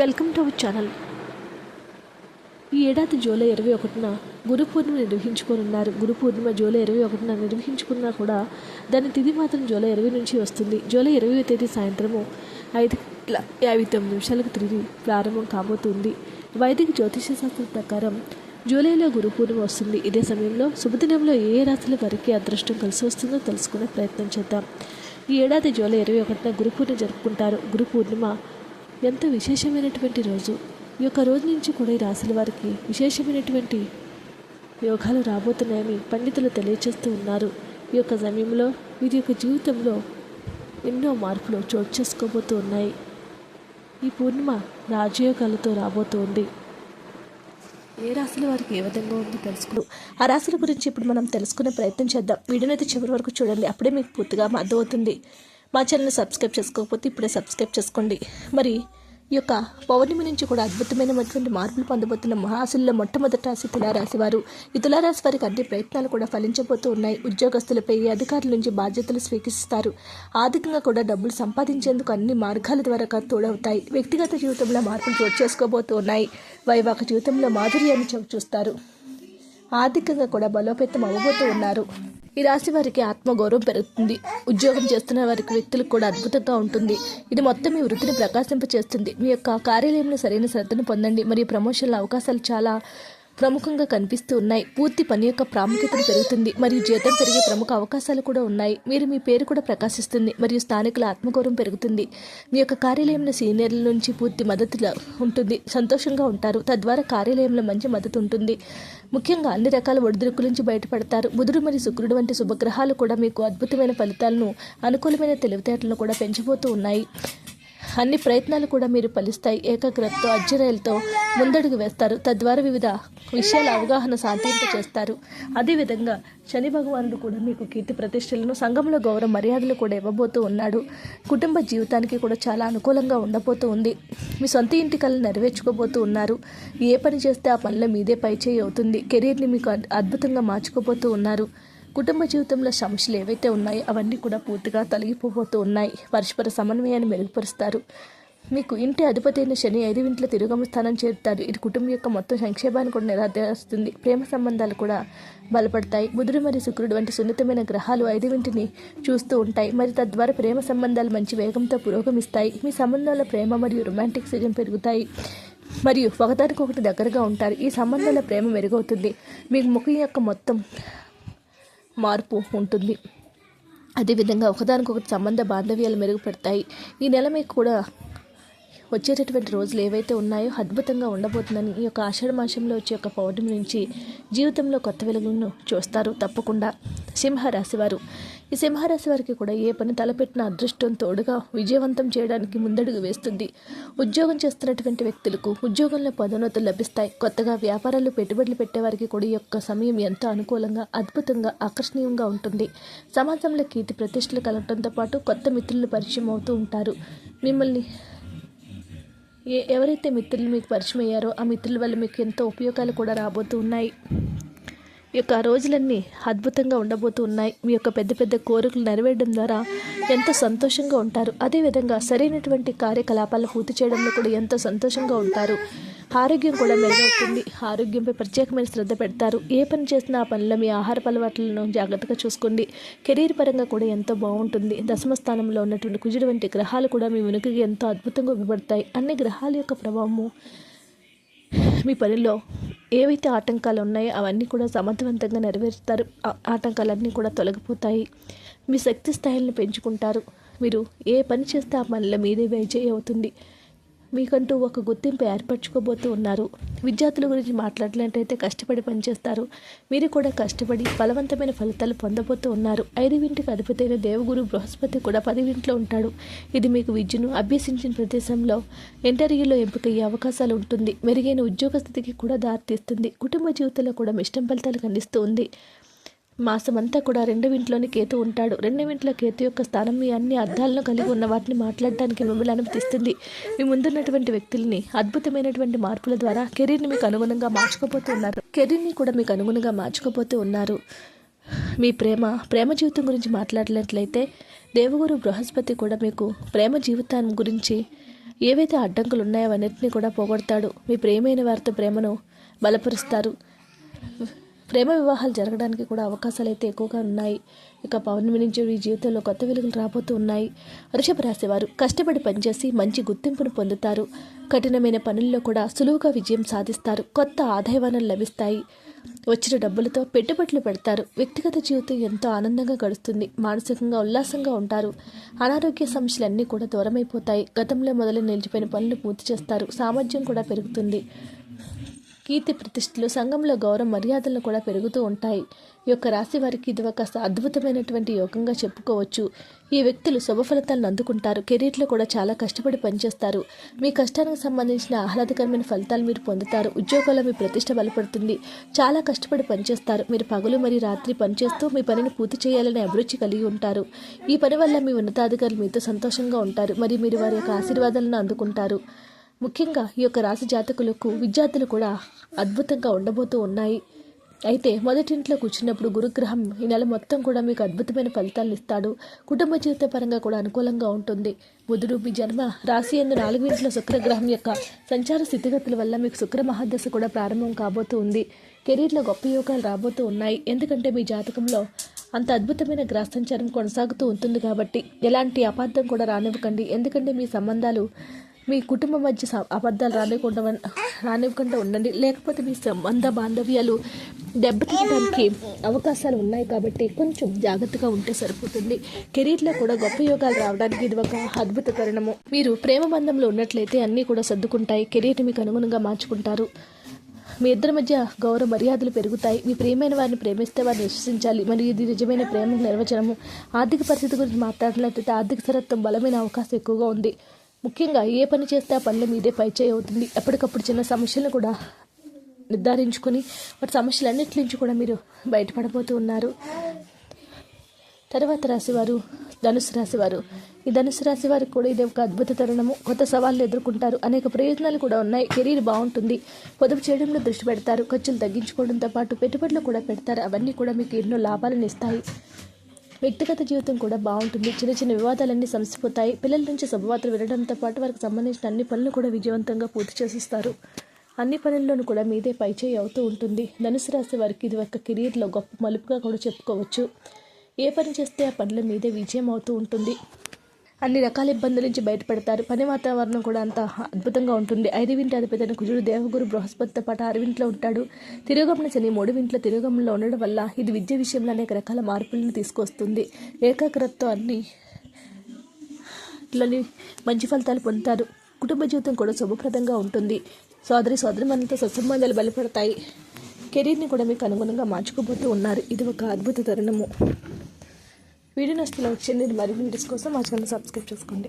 Welcome to our channel. ఈ ఏడాది July ఇరవై ఒకటిన గురు పూర్ణిమ నిర్వహించుకోనున్నారు. గురు పూర్ణిమ జూలై ఇరవై ఒకటిన నిర్వహించుకున్నా కూడా దాని తిథి మాత్రం జూలై ఇరవై నుంచి వస్తుంది. జూలై ఇరవై తేదీ సాయంత్రము ఐదు యాభై తొమ్మిది నిమిషాలకు తిరిగి ప్రారంభం కాబోతుంది. వైదిక జ్యోతిష శాస్త్రం ప్రకారం జూలైలో గురు పూర్ణిమ వస్తుంది. ఇదే సమయంలో శుభదినంలో ఏ ఏ రాశుల వారికి అదృష్టం కలిసి వస్తుందో తెలుసుకునే ప్రయత్నం చేద్దాం. ఈ ఏడాది జూలై ఇరవై ఒకటిన గురు పూర్ణిమ జరుపుకుంటారు. గురు పూర్ణిమ ఎంతో విశేషమైనటువంటి రోజు. ఈ యొక్క రోజు నుంచి కూడా ఈ రాశుల వారికి విశేషమైనటువంటి యోగాలు రాబోతున్నాయని పండితులు తెలియజేస్తూ ఉన్నారు. ఈ యొక్క సమయంలో వీరి యొక్క జీవితంలో ఎన్నో మార్పులు చోటు చేసుకోబోతూ ఉన్నాయి. ఈ పూర్ణిమ రాజయోగాలతో రాబోతోంది ఏ రాశుల వారికి ఏ విధంగా ఉందో తెలుసుకో ఆ రాశుల గురించి ఇప్పుడు మనం తెలుసుకునే ప్రయత్నం చేద్దాం. వీడియోనైతే చివరి వరకు చూడండి. అప్పుడే మీకు పూర్తిగా అర్థమవుతుంది. మా ఛానల్ సబ్స్క్రైబ్ చేసుకోకపోతే ఇప్పుడే సబ్స్క్రైబ్ చేసుకోండి. మరి ఈ యొక్క పౌర్ణమి నుంచి కూడా అద్భుతమైనటువంటి మార్పులు పొందబోతున్న మహాశుల్లో మొట్టమొదటి రాశి తులారాశి వారు. ఈ తులారాశి వారికి అన్ని ప్రయత్నాలు కూడా ఫలించబోతూ ఉన్నాయి. ఉద్యోగస్తులపై ఈ అధికారుల నుంచి బాధ్యతలు స్వీకరిస్తారు. ఆర్థికంగా కూడా డబ్బులు సంపాదించేందుకు అన్ని మార్గాల ద్వారా తోడవుతాయి. వ్యక్తిగత జీవితంలో మార్పులు చోటు చేసుకోబోతూ ఉన్నాయి. వైవాహ జీవితంలో మాధుర్యాన్ని చవి చూస్తారు ఆర్థికంగా కూడా బలోపేతం అవ్వబోతూ ఉన్నారు. ఈ రాశి వారికి ఆత్మగౌరవం పెరుగుతుంది. ఉద్యోగం చేస్తున్న వారికి వ్యక్తులకు కూడా అద్భుతంగా ఉంటుంది. ఇది మొత్తం మీ వృత్తిని ప్రకాశింపచేస్తుంది. మీ యొక్క కార్యాలయంలో సరైన శ్రద్ధను పొందండి. మరియు ప్రమోషన్ల అవకాశాలు చాలా ప్రముఖంగా కనిపిస్తూ ఉన్నాయి. పూర్తి పని యొక్క ప్రాముఖ్యత పెరుగుతుంది. మరియు జీతం పెరిగే ప్రముఖ అవకాశాలు కూడా ఉన్నాయి. మీరు మీ పేరు కూడా ప్రకాశిస్తుంది. మరియు స్థానికుల ఆత్మగౌరవం పెరుగుతుంది. మీ యొక్క కార్యాలయంలో సీనియర్ల నుంచి పూర్తి మద్దతు ఉంటుంది. సంతోషంగా ఉంటారు. తద్వారా కార్యాలయంలో మంచి మద్దతు ఉంటుంది. ముఖ్యంగా అన్ని రకాల ఒడిదుడుకుల నుంచి బయటపడతారు. బుధుడు మరియు శుక్రుడు వంటి శుభగ్రహాలు కూడా మీకు అద్భుతమైన ఫలితాలను అనుకూలమైన తెలివితేటలను కూడా పెంచబోతూ ఉన్నాయి. అన్ని ప్రయత్నాలు కూడా మీరు ఫలిస్తాయి. ఏకాగ్రతతో అజ్జరాయలతో ముందడుగు వేస్తారు. తద్వారా వివిధ విషయాల అవగాహన శాంతింప చేస్తారు అదేవిధంగా శని భగవానుడు కూడా మీకు కీర్తి ప్రతిష్టలను సంఘంలో గౌరవ మర్యాదలు కూడా ఇవ్వబోతూ ఉన్నాడు. కుటుంబ జీవితానికి కూడా చాలా అనుకూలంగా ఉండబోతూ ఉంది. మీ సొంత ఇంటి కళ నెరవేర్చుకోబోతూ ఉన్నారు. ఏ పని చేస్తే ఆ పనిలో మీదే పైచేయి అవుతుంది. కెరీర్ని మీకు అద్- అద్భుతంగా మార్చుకోబోతూ ఉన్నారు. కుటుంబ జీవితంలో సమస్యలు ఏవైతే ఉన్నాయో అవన్నీ కూడా పూర్తిగా తొలగిపోబోతూ ఉన్నాయి. పరస్పర సమన్వయాన్ని మెరుగుపరుస్తారు. మీకు ఇంటి అధిపతి అయిన శని ఐదు ఇంట్లో తిరుగమ స్థానం చేరుతారు. ఇది కుటుంబం యొక్క మొత్తం సంక్షేమాన్ని కూడా నిరాదేస్తుంది ప్రేమ సంబంధాలు కూడా బలపడతాయి. బుధుడు మరియు శుక్రుడు వంటి సున్నితమైన గ్రహాలు ఐదు ఇంటిని చూస్తూ ఉంటాయి. మరి తద్వారా ప్రేమ సంబంధాలు మంచి వేగంతో పురోగమిస్తాయి. మీ సంబంధాల ప్రేమ మరియు రొమాంటిక్ సీజన్ పెరుగుతాయి. మరియు ఒకదానికొకటి దగ్గరగా ఉంటారు. ఈ సంబంధాల ప్రేమ మెరుగవుతుంది. మీ ముఖం యొక్క మొత్తం మార్పు ఉంటుంది. అదేవిధంగా ఒకదానికొకటి సంబంధ బాంధవ్యాలు మెరుగుపడతాయి. ఈ నెల మీకు కూడా వచ్చేటటువంటి రోజులు ఏవైతే ఉన్నాయో అద్భుతంగా ఉండబోతుందని ఈ యొక్క ఆషాఢ మాసంలో వచ్చే యొక్క పౌర్ణమి నుంచి జీవితంలో కొత్త వెలుగులను చూస్తారు తప్పకుండా. సింహ రాశివారు ఈ సింహరాశి వారికి కూడా ఏ పని తలపెట్టిన అదృష్టం తోడుగా విజయవంతం చేయడానికి ముందడుగు వేస్తుంది. ఉద్యోగం చేస్తున్నటువంటి వ్యక్తులకు ఉద్యోగంలో పదోన్నతులు లభిస్తాయి. కొత్తగా వ్యాపారాలు పెట్టుబడులు పెట్టేవారికి కూడా ఈ యొక్క సమయం ఎంతో అనుకూలంగా అద్భుతంగా ఆకర్షణీయంగా ఉంటుంది. సమాజంలో కీర్తి ప్రతిష్టలు కలగడంతో పాటు కొత్త మిత్రులు పరిచయం అవుతూ ఉంటారు. మిమ్మల్ని ఏ ఎవరైతే మిత్రులు మీకు పరిచయం అయ్యారో ఆ మిత్రుల వల్ల మీకు ఎంతో ఉపయోగాలు కూడా రాబోతూ ఉన్నాయి. యొక్క రోజులన్నీ అద్భుతంగా ఉండబోతూ ఉన్నాయి మీ యొక్క పెద్ద పెద్ద కోరికలు నెరవేరడం ద్వారా ఎంతో సంతోషంగా ఉంటారు. అదేవిధంగా సరైనటువంటి కార్యకలాపాలు పూర్తి చేయడంలో కూడా ఎంతో సంతోషంగా ఉంటారు. ఆరోగ్యం కూడా మెరుగవుతుంది. ఆరోగ్యంపై ప్రత్యేకమైన శ్రద్ధ పెడతారు. ఏ పని చేసినా ఆ పనిలో మీ ఆహార అలవాట్లను జాగ్రత్తగా చూసుకోండి. కెరీర్ పరంగా కూడా ఎంతో బాగుంటుంది. దశమ స్థానంలో ఉన్నటువంటి కుజుడు వంటి గ్రహాలు కూడా మీ వెనుకకి ఎంతో అద్భుతంగా ఉపయోగపడతాయి అన్ని గ్రహాల యొక్క ప్రభావము మీ పనిలో ఏవైతే ఆటంకాలు ఉన్నాయో అవన్నీ కూడా సమర్థవంతంగా నెరవేరుస్తారు. ఆ ఆటంకాలన్నీ కూడా తొలగిపోతాయి. మీ శక్తి స్థాయిలను పెంచుకుంటారు. మీరు ఏ పని చేస్తే ఆ పనిలో మీదే విజయ్ అవుతుంది. మీకంటూ ఒక గుర్తింపు ఏర్పరచుకోబోతూ ఉన్నారు. విద్యార్థుల గురించి మాట్లాడినట్టయితే కష్టపడి పనిచేస్తారు. మీరు కూడా కష్టపడి బలవంతమైన ఫలితాలు పొందబోతూ ఉన్నారు. ఐదువింటికి అధిపతైన దేవగురు బృహస్పతి కూడా పదివింట్లో ఉంటాడు. ఇది మీకు విద్యను అభ్యసించిన ప్రదేశంలో ఇంటర్వ్యూలో ఎంపికయ్యే అవకాశాలు ఉంటుంది. మెరుగైన ఉద్యోగ స్థితికి కూడా దారితీస్తుంది. కుటుంబ జీవితంలో కూడా మిష్టం ఫలితాలు కనిపిస్తూ ఉంది. మాసమంతా కూడా రెండవింట్లోని కేతు ఉంటాడు. రెండవింట్ల కేతు యొక్క స్థానం మీ అన్ని అర్థాలను కలిగి ఉన్న వాటిని మాట్లాడడానికి మిమ్మల్ని అనుమతిస్తుంది. మీ ముందున్నటువంటి వ్యక్తుల్ని అద్భుతమైనటువంటి మార్పుల ద్వారా కెరీర్ని మీకు అనుగుణంగా మార్చుకోపోతూ ఉన్నారు. కెరీర్ని కూడా మీకు అనుగుణంగా మార్చుకోపోతూ ఉన్నారు. మీ ప్రేమ ప్రేమ జీవితం గురించి మాట్లాడినట్లయితే దేవగురు బృహస్పతి కూడా మీకు ప్రేమ జీవితాన్ని గురించి ఏవైతే అడ్డంకులు ఉన్నాయో అవన్నిటిని కూడా పోగొడతాడు. మీ ప్రేమైన వారితో ప్రేమను బలపరుస్తారు. ప్రేమ వివాహాలు జరగడానికి కూడా అవకాశాలు అయితే ఎక్కువగా ఉన్నాయి. ఇక పౌర్ణమి నుంచి మీ జీవితంలో కొత్త వెలుగులు రాబోతూ ఉన్నాయి. వృషభ రాశి వారు కష్టపడి పనిచేసి మంచి గుర్తింపును పొందుతారు. కఠినమైన పనుల్లో కూడా సులువుగా విజయం సాధిస్తారు. కొత్త ఆదాయ వనరులు లభిస్తాయి. వచ్చిన డబ్బులతో పెట్టుబడులు పెడతారు. వ్యక్తిగత జీవితం ఎంతో ఆనందంగా గడుస్తుంది. మానసికంగా ఉల్లాసంగా ఉంటారు. అనారోగ్య సమస్యలన్నీ కూడా దూరమైపోతాయి. గతంలో మొదలు నిలిచిపోయిన పనులు పూర్తి చేస్తారు. సామర్థ్యం కూడా పెరుగుతుంది. కీర్తి ప్రతిష్టలు సంఘంలో గౌరవ మర్యాదలు కూడా పెరుగుతూ ఉంటాయి. ఈ యొక్క రాశి వారికి ఇది ఒక అద్భుతమైనటువంటి యోగంగా చెప్పుకోవచ్చు. ఈ వ్యక్తులు శుభ ఫలితాలను అందుకుంటారు. కెరీర్లో కూడా చాలా కష్టపడి పనిచేస్తారు. మీ కష్టానికి సంబంధించిన ఆహ్లాదకరమైన ఫలితాలు మీరు పొందుతారు. ఉద్యోగాల్లో మీ ప్రతిష్ట బలపడుతుంది. చాలా కష్టపడి పనిచేస్తారు. మీరు పగలు మరియు రాత్రి పనిచేస్తూ మీ పనిని పూర్తి చేయాలనే అభిరుచి కలిగి ఉంటారు. ఈ పని వల్ల మీ ఉన్నతాధికారులు మీతో సంతోషంగా ఉంటారు. మరియు మీరు వారి యొక్క ఆశీర్వాదాలను అందుకుంటారు. ముఖ్యంగా ఈ యొక్క రాశి జాతకులకు విద్యార్థులు కూడా అద్భుతంగా ఉండబోతూ ఉన్నాయి. అయితే మొదటి ఇంట్లో కూర్చున్నప్పుడు గురుగ్రహం ఈ నెల మొత్తం కూడా మీకు అద్భుతమైన ఫలితాలను ఇస్తాడు. కుటుంబ జీవిత పరంగా కూడా అనుకూలంగా ఉంటుంది. బుధుడు మీ జన్మ రాశి ఎందు నాలుగు ఇంట్లో శుక్రగ్రహం యొక్క సంచార స్థితిగతుల వల్ల మీకు శుక్ర మహాదశ కూడా ప్రారంభం కాబోతూ ఉంది. కెరీర్లో గొప్ప యోగాలు రాబోతూ ఉన్నాయి. ఎందుకంటే మీ జాతకంలో అంత అద్భుతమైన గ్రహ సంచారం కొనసాగుతూ ఉంటుంది కాబట్టి ఎలాంటి అపార్థం కూడా రానివ్వకండి. ఎందుకంటే మీ సంబంధాలు మీ కుటుంబం మధ్య అబద్ధాలు రానివ్వకుండా రానివ్వకుండా ఉండండి. లేకపోతే మీ సంబంధ బాంధవ్యాలు దెబ్బతీయడానికి అవకాశాలు ఉన్నాయి కాబట్టి కొంచెం జాగ్రత్తగా ఉంటే సరిపోతుంది. కెరీర్లో కూడా గొప్ప యోగాలు రావడానికి ఇది ఒక అద్భుత తరుణము. మీరు ప్రేమ బంధంలో ఉన్నట్లయితే అన్నీ కూడా సర్దుకుంటాయి. కెరీర్ మీకు అనుగుణంగా మార్చుకుంటారు. మీ ఇద్దరి మధ్య గౌరవ మర్యాదలు పెరుగుతాయి. మీ ప్రియమైన వారిని ప్రేమిస్తే వారిని విశ్వసించాలి. మరియు ఇది నిజమైన ప్రేమ నిర్వచనము. ఆర్థిక పరిస్థితి గురించి మాట్లాడినట్లయితే ఆర్థిక స్థిరత్వం బలమైన అవకాశం ఎక్కువగా ఉంది. ముఖ్యంగా ఏ పని చేస్తే ఆ పనుల మీదే పైచేయి అవుతుంది. ఎప్పటికప్పుడు చిన్న సమస్యలను కూడా నిర్ధారించుకొని వాటి సమస్యలన్నిటి నుంచి కూడా మీరు బయటపడబోతూ ఉన్నారు. తర్వాత రాశివారు ధనుసు రాశివారు. ఈ ధనుసు రాశి వారికి కూడా ఇది ఒక అద్భుత తరుణము. కొత్త సవాళ్ళు ఎదుర్కొంటారు. అనేక ప్రయోజనాలు కూడా ఉన్నాయి. కెరీర్ బాగుంటుంది. పొదుపు చేయడంలో దృష్టి పెడతారు. ఖర్చులు తగ్గించుకోవడంతో పాటు పెట్టుబడులు కూడా పెడతారు. అవన్నీ కూడా మీకు ఎన్నో లాభాలను ఇస్తాయి. వ్యక్తిగత జీవితం కూడా బాగుంటుంది. చిన్న చిన్న వివాదాలన్నీ సమసిపోతాయి పిల్లల నుంచి శుభవార్తలు వినడంతో పాటు వారికి సంబంధించిన అన్ని పనులు కూడా విజయవంతంగా పూర్తి చేసిస్తారు. అన్ని పనుల్లోనూ కూడా మీదే పైచేయి అవుతూ ఉంటుంది. ధనుసు రాశి వారికి ఇది ఒక కెరీర్లో గొప్ప మలుపుగా కూడా చెప్పుకోవచ్చు. ఏ పని చేస్తే ఆ పనుల మీదే విజయం అవుతూ ఉంటుంది. అన్ని రకాల ఇబ్బందుల నుంచి బయటపడతారు. పని వాతావరణం కూడా అంత అద్భుతంగా ఉంటుంది. ఐదు వింటి అధిపతి కుజుడు దేవగురు బృహస్పతితో పాటు అరవింట్లో ఉంటాడు. తిరోగమన శని మూడు వింట్లో తిరోగమనంలో ఉండడం వల్ల ఇది విద్య విషయంలో అనేక రకాల మార్పులను తీసుకొస్తుంది. ఏకాగ్రతతో అన్ని ఇట్లని మంచి ఫలితాలు పొందుతారు. కుటుంబ జీవితం కూడా శుభప్రదంగా ఉంటుంది. సోదరి సోదరి మనతో సత్సంబంధాలు బలపడతాయి. కెరీర్ని కూడా మీకు అనుగుణంగా మార్చుకోబోతూ ఉన్నారు. ఇది ఒక అద్భుత తరుణము. వీడియో నచ్చితే లైక్ చేయండి. మరి వీడియోస్ కోసం మా ఛానల్ సబ్స్క్రైబ్ చేసుకోండి.